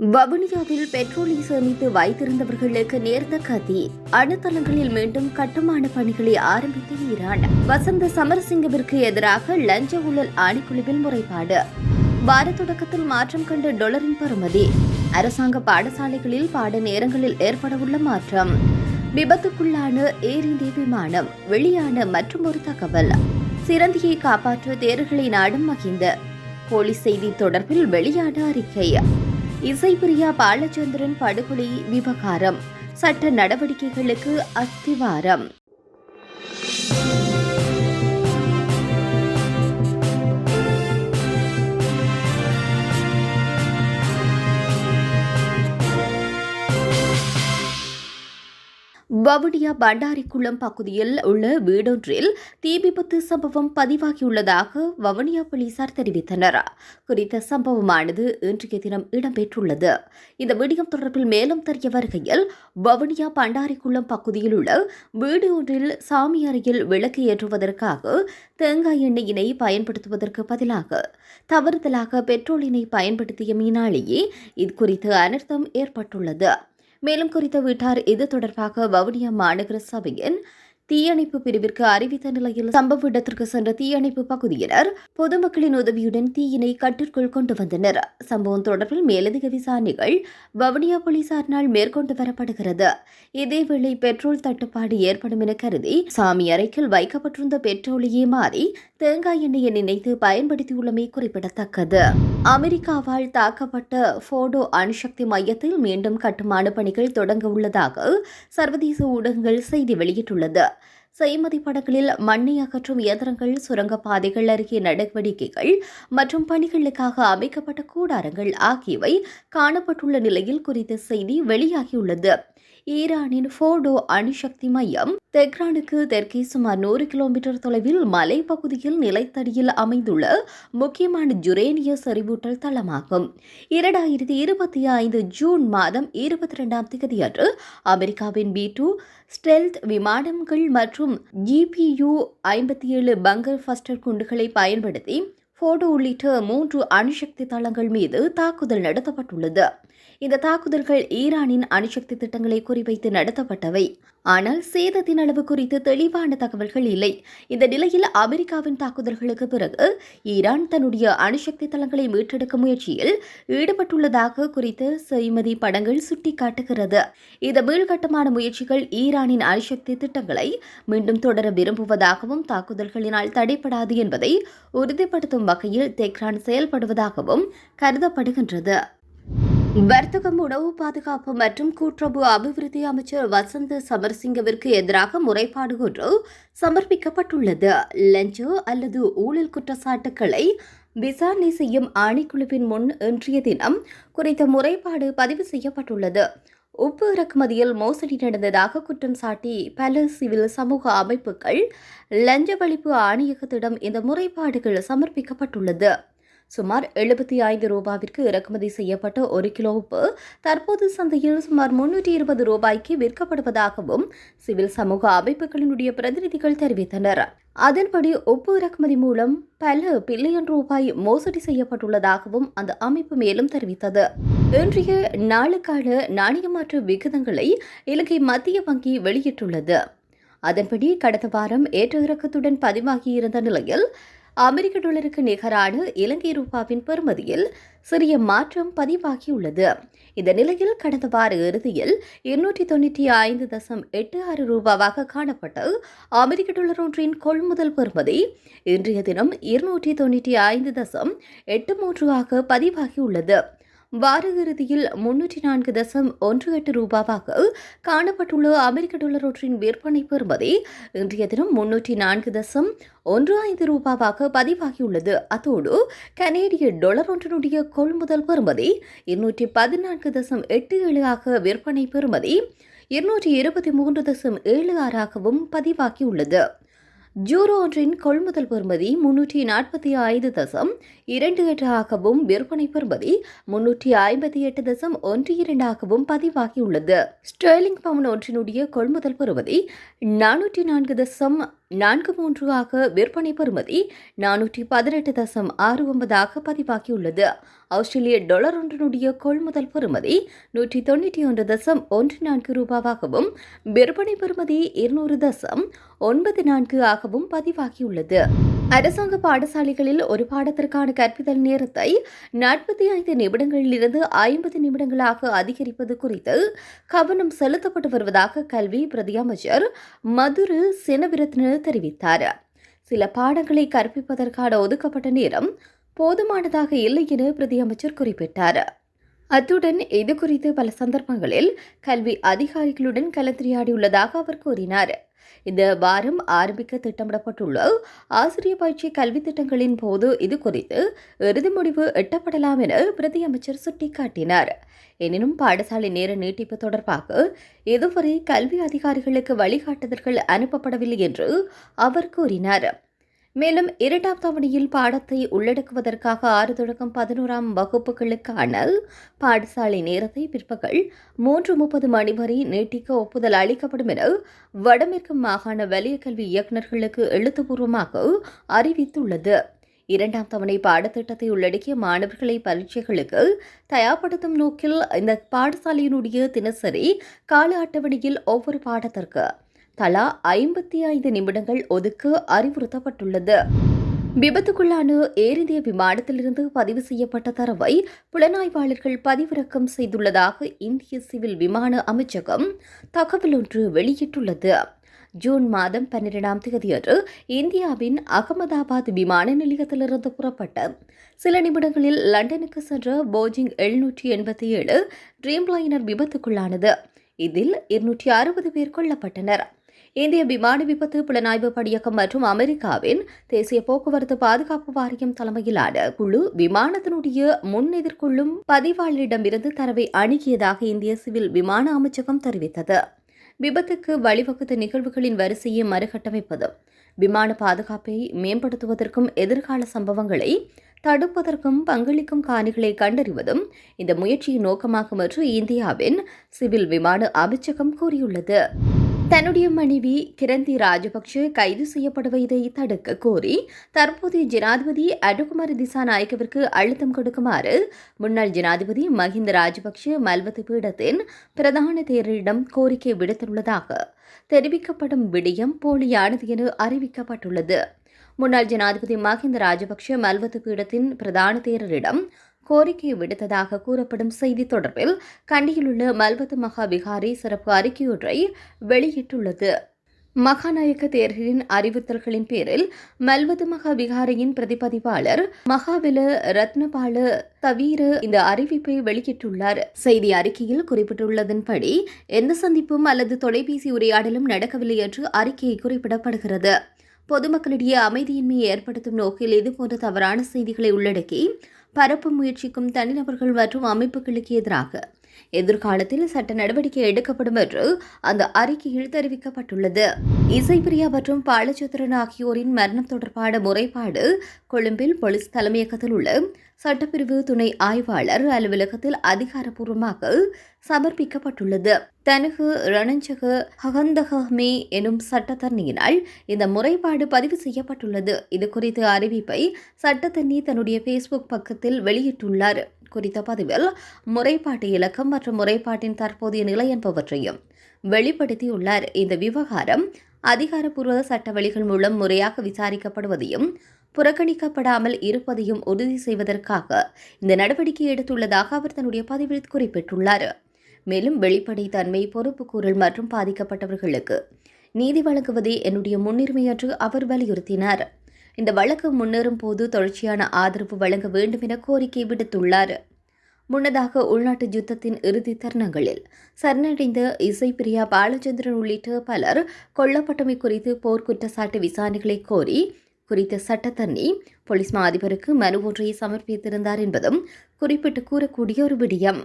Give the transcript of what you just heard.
வவுனியாவில் பெட்ரோலை சேமித்து வைத்திருந்தவர்களுக்கு நேர்ந்த கதி. அணுத்தளங்களில் மீண்டும் கட்டுமான பணிகளை ஆரம்பித்த ஈரான். வசந்த சமரசிங்கவிற்கு எதிராக லஞ்ச ஊழல் ஆணைக்குழுவில் முறைப்பாடு. வார தொடக்கத்தில் மாற்றம் கண்ட டொலரின் பருமதி. அரசாங்க பாடசாலைகளில் பாட நேரங்களில் ஏற்படவுள்ள மாற்றம். விபத்துக்குள்ளான ஏர் இந்திய விமானம் வெளியான மற்றும் ஒரு தகவல். சிறந்தியை காப்பாற்ற தேர்களை நாடும் மகிந்த போலீஸ் செய்தி தொடர்பில் வெளியான அறிக்கை. இசைப்பிரியா பாலச்சந்திரன் படுகொலை விவகாரம். சட்ட நடவடிக்கைகளுக்கு அஸ்திவாரம். வவுனியா பண்டாரிக்குளம் பகுதியில் உள்ள வீடொன்றில் தீ விபத்து சம்பவம் பதிவாகியுள்ளதாக வவுனியா போலீசார் தெரிவித்தனர். குறித்த சம்பவமானது இன்றைய தினம் இடம்பெற்றுள்ளது. இந்த விடயம் தொடர்பில் மேலும் தெரிய வருகையில் வவுனியா பண்டாரிக்குளம் பகுதியில் உள்ள வீடு ஒன்றில் சாமி அறையில் விளக்கு ஏற்றுவதற்காக தேங்காய் எண்ணெயினை பயன்படுத்துவதற்கு பதிலாக தவறுதலாக பெட்ரோலினை பயன்படுத்திய மீனாளியே இது குறித்து அனர்த்தம் ஏற்பட்டுள்ளது. மேலும் குறித்த வீட்டார். இது தொடர்பாக வவுனியா மாநகர சபையின் தீயணைப்பு பிரிவிற்கு அறிவித்த நிலையில் சம்பவ இடத்திற்கு சென்ற தீயணைப்பு பகுதியினர் பொதுமக்களின் உதவியுடன் தீயினை கட்டிற்குள் கொண்டு வந்தனர். சம்பவம் தொடர்பில் மேலதிக விசாரணைகள் வவுனியா போலீசாரினால் மேற்கொண்டு வரப்படுகிறது. இதேவேளை பெட்ரோல் தட்டுப்பாடு ஏற்படும் என கருதி சாமி அறைக்கில் வைக்கப்பட்டிருந்த பெட்ரோலையே மாறி தேங்காய் எண்ணெயை நினைத்து பயன்படுத்தியுள்ளமை குறிப்பிடத்தக்கது. அமெரிக்காவால் தாக்கப்பட்ட போடோ அணுசக்தி மையத்தில் மீண்டும் கட்டுமான பணிகள் தொடங்க உள்ளதாக சர்வதேச ஊடகங்கள் செய்தி வெளியிட்டுள்ளது. செய்மதி படங்களில் மண்ணை அகற்றும் இயந்திரங்கள் சுரங்கப்பாதைகள் அருகே நடவடிக்கைகள் மற்றும் பணிகளுக்காக அமைக்கப்பட்ட கூடாரங்கள் ஆகியவை காணப்பட்டுள்ள நிலையில் குறித்த செய்தி வெளியாகியுள்ளது. ஈரானின் ஃபோடோ அணுசக்தி மையம் தெஹ்ரானுக்கு தெற்கே சுமார் நூறு கிலோமீட்டர் தொலைவில் மலைப்பகுதியில் நிலைத்தடியில் அமைந்துள்ள முக்கியமான ஜுரேனிய செறிவூட்டல் தளமாகும். இரண்டாயிரத்தி இருபத்தி ஐந்து ஜூன் மாதம் இருபத்தி ரெண்டாம் தேதியன்று அமெரிக்காவின் பி டூ ஸ்டெல்த் விமானங்கள் மற்றும் ஜிபியு ஐம்பத்தி ஏழு பங்கர் ஃபஸ்டர் குண்டுகளை பயன்படுத்தி ஃபோடோ உள்ளிட்ட மூன்று அணுசக்தி தளங்கள் மீது தாக்குதல் நடத்தப்பட்டுள்ளது. இந்த தாக்குதல்கள் ஈரானின் அணுசக்தி திட்டங்களை குறிவைத்து நடத்தப்பட்டவை. ஆனால் சேதத்தின் அளவு குறித்து தெளிவான தகவல்கள் இல்லை. இந்த நிலையில் அமெரிக்காவின் தாக்குதல்களுக்கு பிறகு ஈரான் தன்னுடைய அணுசக்தி தளங்களை மீட்டெடுக்க முயற்சியில் ஈடுபட்டுள்ளதாக குறித்து செய்மதி படங்கள் சுட்டிக்காட்டுகிறது. இந்த மீள்கட்டமான முயற்சிகள் ஈரானின் அணுசக்தி திட்டங்களை மீண்டும் தொடர விரும்புவதாகவும் தாக்குதல்களினால் தடைப்படாது என்பதை உறுதிப்படுத்தும் வகையில் தெஹ்ரான் செயல்படுவதாகவும் கருதப்படுகின்றது. வர்த்தகம் உணவு பாதுகாப்பு மற்றும் கூட்டுறவு அபிவிருத்தி அமைச்சர் வசந்த் சமர்சிங்கவிற்கு எதிராக முறைப்பாடு ஒன்று சமர்ப்பிக்கப்பட்டுள்ளது. லஞ்சோ அல்லது ஊழல் குற்றச்சாட்டுக்களை விசாரணை செய்யும் ஆணைக்குழுவின் முன் இன்றைய தினம் குறித்த முறைப்பாடு பதிவு செய்யப்பட்டுள்ளது. உப்பு இறக்குமதியில் மோசடி நடந்ததாக குற்றம் சாட்டி பல சிவில் சமூக அமைப்புகள் லஞ்ச வழிப்பு ஆணையகத்திடம் இந்த முறைப்பாடுகள் சமர்ப்பிக்கப்பட்டுள்ளது. சுமார் எழுபத்தி ஐந்து ரூபாவிற்கு இறக்குமதி செய்யப்பட்ட ஒரு கிலோ உப்பு தற்போது சந்தையில் சுமார் முன்னூற்றி இருபது ரூபாய்க்கு விற்கப்படுவதாகவும் சிவில் சமூக அமைப்புகளினுடைய பிரதிநிதிகள் தெரிவித்தனர். அதன்படி உப்பு இறக்குமதி மூலம் பல பில்லியன் ரூபாய் மோசடி செய்யப்பட்டுள்ளதாகவும் அந்த அமைப்பு மேலும் தெரிவித்தது. இன்றைய நாளுக்கான நாணயமாற்று விகிதங்களை இலங்கை மத்திய வங்கி வெளியிட்டுள்ளது. அதன்படி கடந்த வாரம் ஏற்ற இறக்கத்துடன் பதிவாகியிருந்த நிலையில் அமெரிக்க டாலருக்கு நிகரான இலங்கை ரூபாவின் பெறுமதியில் சிறிய மாற்றம் பதிவாகியுள்ளது. இந்த நிலையில் கடந்த வார இறுதியில் இருநூற்றி தொண்ணூற்றி ஐந்து தசம் எட்டு ஆறு ரூபாவாக காணப்பட்ட அமெரிக்க டாலர் ஒன்றின் கொள்முதல் பெறுமதி இன்றைய தினம் இருநூற்றி தொண்ணூற்றி ஐந்து தசம் எட்டு மூன்று ஆக பதிவாகியுள்ளது. வார இறுதியில் முன்னூற்றி நான்கு தசம் ஒன்று எட்டு ரூபாவாக காணப்பட்டுள்ள அமெரிக்க டாலர் ஒன்றின் விற்பனை பெறுமதி. இன்றைய தினம் முன்னூற்றி நான்கு தசம் ஒன்று ஐந்து ரூபாவாக பதிவாகியுள்ளது. அதோடு கனேடிய டாலர் ஒன்றினுடைய கொள்முதல் பெறுமதி இருநூற்றி பதினான்கு தசம் எட்டு ஏழு ஆக விற்பனை பெறுமதி இருநூற்றி இருபத்தி மூன்று தசம் ஏழு ஆறாகவும் பதிவாகியுள்ளது. ஜூரோ ஒன்றின் கொள்முதல் பெறுமதி முன்னூற்றி நாற்பத்தி ஐந்து தசம் இரண்டு எட்டு ஆகவும் விற்பனை பெறுமதி முன்னூற்றி ஐம்பத்தி எட்டு தசம் ஒன்று இரண்டாகவும் பதிவாகியுள்ளது. ஸ்டெர்லிங் பவுன் ஒன்றினுடைய கொள்முதல் பெறுமதி நானூற்றி நான்கு தசம் நான்கு மூன்று ஆக விற்பனை பெறுமதி நானூற்றி பதினெட்டு தசம் ஆறு ஒன்பதாக பதிவாகியுள்ளது. ஆஸ்திரேலிய டாலர் ஒன்றினுடைய கொள்முதல் பெறுமதி நூற்றி தொண்ணூற்றி ஒன்று தசம் ஒன்று நான்கு ரூபாவாகவும் விற்பனை பெறுமதி இருநூறு தசம் ஒன்பது நான்கு ஆகவும் பதிவாகியுள்ளது. அரசாங்க பாடசாலைகளில் ஒரு பாடத்திற்கான கற்பித்தல் நேரத்தை நாற்பத்தி ஐந்து நிமிடங்களிலிருந்து ஐம்பது நிமிடங்களாக அதிகரிப்பது குறித்து கவனம் செலுத்தப்பட்டு வருவதாக கல்வி பிரதி அமைச்சர் மதுரு செனவிரத்ன தெரிவித்தார். சில பாடங்களை கற்பிப்பதற்கான ஒதுக்கப்பட்ட நேரம் போதுமானதாக இல்லை என பிரதி அமைச்சர் குறிப்பிட்டார். அத்துடன் இது குறித்து பல சந்தர்ப்பங்களில் கல்வி அதிகாரிகளுடன் கலந்துரையாடியுள்ளதாக அவர் கூறினார். இந்த வாரம் ஆரம்பிக்க திட்டமிடப்பட்டுள்ள ஆசிரியர் பயிற்சி கல்வி திட்டங்களின் போது இது குறித்து இறுதி முடிவு எட்டப்படலாம் என பிரதி அமைச்சர் சுட்டிக்காட்டினார். எனினும் பாடசாலை நேர நீட்டிப்பு தொடர்பாக இதுவரை கல்வி அதிகாரிகளுக்கு வழிகாட்டுதல்கள் அனுப்பப்படவில்லை என்று அவர் கூறினார். மேலும் இரண்டாம் தவணையில் பாடத்தை உள்ளடக்குவதற்காக ஆறு தொடக்கம் பதினோராம் வகுப்புகளுக்கான பாடசாலை நேரத்தை பிற்பகல் மூன்று முப்பது மணி வரை நீட்டிக்க ஒப்புதல் அளிக்கப்படும் என வடமேற்கு மாகாண வலிய கல்வி இயக்குநர்களுக்கு எழுத்துப்பூர்வமாக அறிவித்துள்ளது. இரண்டாம் தவணை பாடத்திட்டத்தை உள்ளடக்கிய மாணவர்களை பரீட்சைகளுக்கு தயார்படுத்தும் நோக்கில் இந்த பாடசாலையினுடைய தினசரி கால அட்டவணையில் ஒவ்வொரு பாடத்திற்கு தலா ஐம்பத்தி ஐந்து நிமிடங்கள் ஒதுக்க அறிவுறுத்தப்பட்டுள்ளது. விபத்துக்குள்ளான ஏர் இந்திய விமானத்திலிருந்து பதிவு செய்யப்பட்ட தரவை புலனாய்வாளர்கள் பதிவிறக்கம் செய்துள்ளதாக இந்திய சிவில் விமான அமைச்சகம் தகவல் ஒன்று வெளியிட்டுள்ளது. ஜூன் மாதம் பன்னிரெண்டாம் தேதியன்று இந்தியாவின் அகமதாபாத் விமான நிலையத்திலிருந்து புறப்பட்ட சில நிமிடங்களில் லண்டனுக்கு சென்ற போஜிங் எழுநூற்றி எண்பத்தி ஏழு ட்ரீம் லைனர் விபத்துக்குள்ளானது. இதில் இருநூற்றி அறுபது பேர் கொல்லப்பட்டனர். இந்திய விமான விபத்து புலனாய்வு படியகம் மற்றும் அமெரிக்காவின் தேசிய போக்குவரத்து பாதுகாப்பு வாரியம் தலைமையிலான குழு விமானத்தினுடைய முன் எதிர்கொள்ளும் பதிவாளரிடமிருந்து தரவை அணுகியதாக இந்திய சிவில் விமான அமைச்சகம் தெரிவித்தது. விபத்துக்கு வழிவகுத்த நிகழ்வுகளின் வரிசையை மறுகட்டமைப்பதும் விமான பாதுகாப்பை மேம்படுத்துவதற்கும் எதிர்கால சம்பவங்களை தடுப்பதற்கும் பங்களிக்கும் காணிகளை கண்டறிவதும் இந்த முயற்சியின் நோக்கமாகும் என்று இந்தியாவின் சிவில் விமான அமைச்சகம் கூறியுள்ளது. தன்னுடைய மனைவி கிரந்தி ராஜபக்ஷ கைது செய்யப்படுவதை தடுக்க கோரி தற்போதைய ஜனாதிபதி அனுகுமார் திசாநாயக்கவிற்கு அழுத்தம் கொடுக்குமாறு முன்னாள் ஜனாதிபதி மஹிந்த ராஜபக்ஷ மல்வத்து பீடத்தின் பிரதான தேரரிடம் கோரிக்கை விடுத்துள்ளதாக தெரிவிக்கப்படும் விடயம் போலியானது என அறிவிக்கப்பட்டுள்ளது. முன்னாள் ஜனாதிபதி மஹிந்த ராஜபக்ஷ மல்வத்து பீடத்தின் பிரதான தேரரிடம் கோரிக்கை விடுத்ததாக கூறப்படும் செய்தி தொடர்பில் கண்டியில் உள்ள மல்வத்து மகா விகாரி சிறப்பு அறிக்கையொன்றை வெளியிட்டுள்ளது. மகாநாயக்க தேர்களின் அறிவுறுத்தல்களின் பேரில் மல்வது மகா விகாரியின் பிரதிபதிப்பாளர் மகாவில ரத்னபால தவீர இந்த அறிவிப்பை வெளியிட்டுள்ளார். செய்தி அறிக்கையில் குறிப்பிட்டுள்ளதன்படி எந்த சந்திப்பும் அல்லது தொலைபேசி உரையாடலும் நடக்கவில்லை என்று அறிக்கையை குறிப்பிடப்படுகிறது. பொதுமக்களிடையே அமைதியின்மையை ஏற்படுத்தும் நோக்கில் இதுபோன்ற தவறான செய்திகளை உள்ளடக்கி பரப்ப முயற்சிக்கும் தனிநபர்கள் மற்றும் அமைப்புகளுக்கு எதிராக எதிர்காலத்தில் சட்ட நடவடிக்கை எடுக்கப்படும் என்று அந்த அறிக்கையில் தெரிவிக்கப்பட்டுள்ளது. இசைப்பிரியா மற்றும் பாலச்சந்திரன் ஆகியோரின் மரணம் தொடர்பான முறைப்பாடு கொழும்பில் போலீஸ் தலைமையகத்தில் உள்ள சட்டப்பிரிவு துணை ஆய்வாளர் அலுவலகத்தில் அதிகாரப்பூர்வமாக சமர்ப்பிக்கப்பட்டுள்ளது. தனகு ரணஞ்சக ஹகந்தகமே எனும் சட்டத்தரணியினால் இந்த முறைப்பாடு பதிவு செய்யப்பட்டுள்ளது. இது குறித்த அறிவிப்பை சட்டத்தண்ணி தன்னுடைய பேஸ்புக் பக்கத்தில் வெளியிட்டுள்ளார். குறித்த பதிவில் முறைப்பாட்டு இலக்கம் மற்றும் முறைப்பாட்டின் தற்போதைய நிலை என்பவற்றையும் வெளிப்படுத்தியுள்ளார். இந்த விவகாரம் அதிகாரப்பூர்வ சட்ட வழிகள் மூலம் முறையாக விசாரிக்கப்படுவதையும் புறக்கணிக்கப்படாமல் இருப்பதையும் உறுதி செய்வதற்காக இந்த நடவடிக்கை எடுத்துள்ளதாக அவர் தன்னுடைய பதிவில் குறிப்பிட்டுள்ளார். மேலும் வெளிப்படைத்தன்மை பொறுப்புக்கூறல் மற்றும் பாதிக்கப்பட்டவர்களுக்கு நீதி வழங்குவதே என்னுடைய முன்னுரிமை என்று அவர் வலியுறுத்தினார். இந்த வழக்கு முன்னேறும் போது தொடர்ச்சியான ஆதரவு வழங்க வேண்டும் என கோரிக்கை விடுத்துள்ளார். முன்னதாக உள்நாட்டு யுத்தத்தின் இறுதி தருணங்களில் சரணடைந்த இசைப்பிரியா பாலச்சந்திரன் உள்ளிட்ட பலர் கொல்லப்பட்டமை குறித்து போர்க்குற்றச்சாட்டு விசாரணைகளை கோரி குறித்த சட்டத்தண்ணி போலீஸ் மா அதிபருக்கு மனு ஒன்றை சமர்ப்பித்திருந்தார் என்பதும் குறிப்பிட்டு கூறக்கூடிய ஒரு விடயம்.